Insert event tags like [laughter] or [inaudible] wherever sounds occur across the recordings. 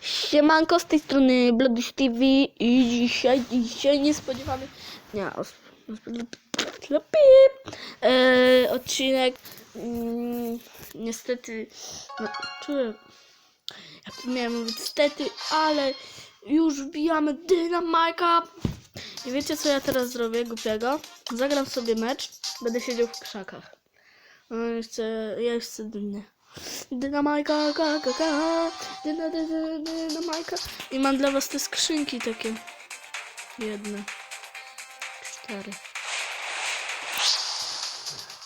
Siemanko, z tej strony Bloduś TV i dzisiaj, dzisiaj niespodziewany, nie, os, lepiej, e, odcinek, mm, niestety, no, czuję, ja miałem mówić stety, ale już wbijamy dynamajka i wiecie co ja teraz zrobię głupiego? Zagram sobie mecz, będę siedział w krzakach. No, chcę, ja już chcę. Dynamajka, ka, ka, ka, dyna, dy, dy, dynamajka. I mam dla was te skrzynki takie. Jedne. Cztery.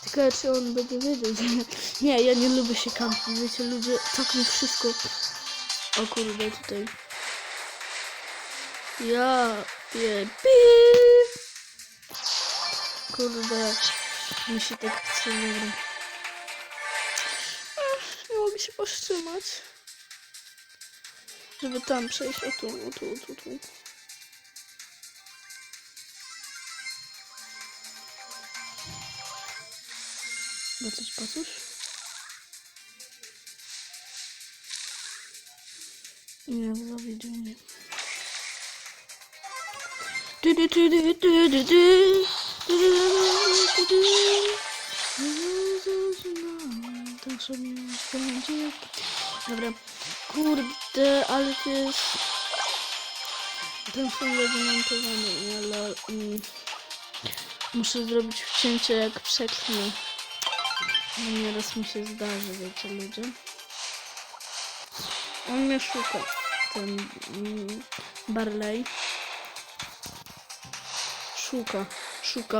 Ciekawe, czy on będzie wiedział, że... [laughs] Nie, ja nie lubię się kampić, wiecie, lubię tak mi wszystko... O kurde, tutaj. Ja pie... Pip. Kurde. Mi się tak chce dobra. Się powstrzymać. Żeby tam przejść. O tu, o tu, o tu, tu. Du, du. Tak sobie będzie. Dobra. Kurde, ale to jest... Ten film będzie montowany, ale... Mm, muszę zrobić wcięcie jak przeklnę. No Nieraz mi się zdarzy, wiecie ludzie. On mnie szuka. Ten mm, Barley. Szuka, szuka.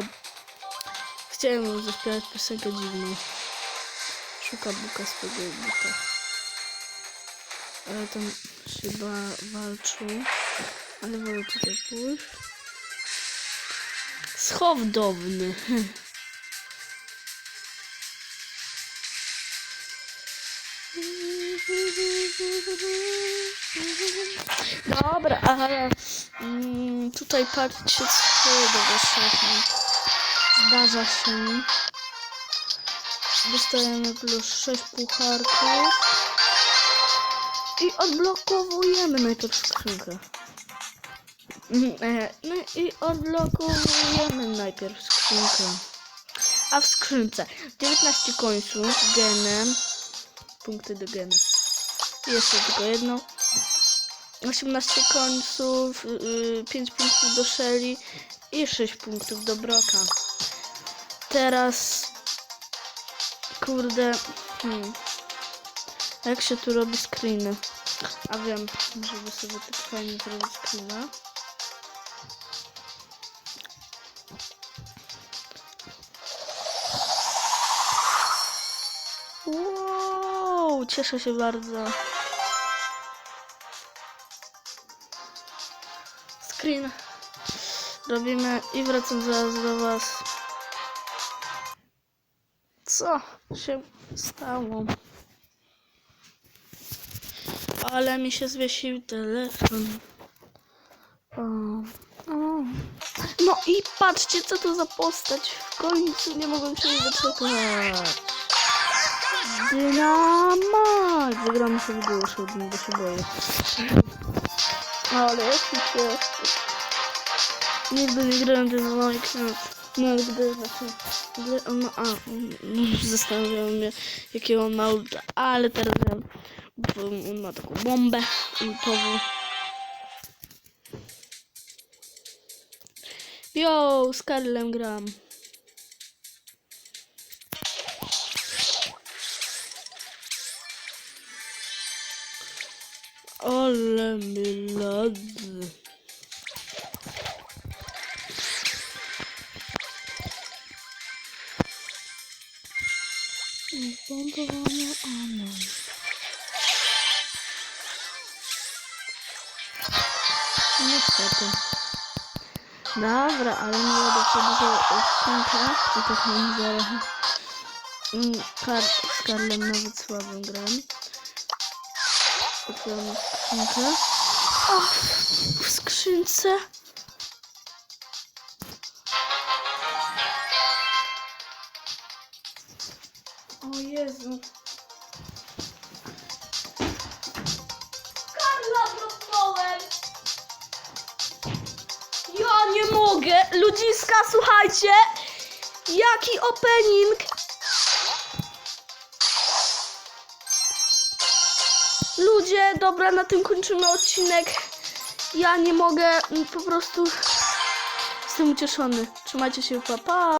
Chciałem zaśpiewać piosenkę dziwną. Szuka buka swojego buka. Ale tam chyba walczył. Ale wolę tutaj pójść. Schowdowny. [laughs] Dobra, ale mm, tutaj patrzcie swojego szefa. Zdarza się. Dostajemy plus 6 pucharków. I odblokowujemy najpierw skrzynkę. Mhm, e, No i odblokowujemy najpierw skrzynkę. A w skrzynce 19 końców, genem, punkty do gena. Jeszcze tylko jedno. 18 końców, yy, 5 punktów do Shelly i 6 punktów do Broka. Teraz, kurde, hmm. jak się tu robi screeny? A wiem, żeby sobie tak fajnie zrobić screena. Wow, cieszę się bardzo. Screen robimy i wracam zaraz do was. Co się stało? Ale mi się zwiesił telefon. O, o. No i patrzcie, co to za postać. W końcu nie mogłem się doczekać. Dynamit! Wygramy sobie od niego, się boję. Ale jaki się... Nigdy nie grałem Dynamit. No, gdy właśnie... Gdy on ma... A, [laughs] zastanawiał mnie, jakiego on ma ulta. Ale teraz wiem, bo on ma taką bombę ultową. Yo, z Karlem gram. Ale mi ladzy. Bombowanie Anon. Niestety. Dobra, ale nie jadę przedłużał odcinka i tak zero. Mm, Kar z Karlem nawet słabym gram. Otwieram skrzynkę. O, w skrzynce. Jezu. Karla dropnąłem! Ja nie mogę! Ludziska, słuchajcie! Jaki opening! Ludzie, dobra, na tym kończymy odcinek. Ja nie mogę, po prostu jestem ucieszony. Trzymajcie się, pa, pa.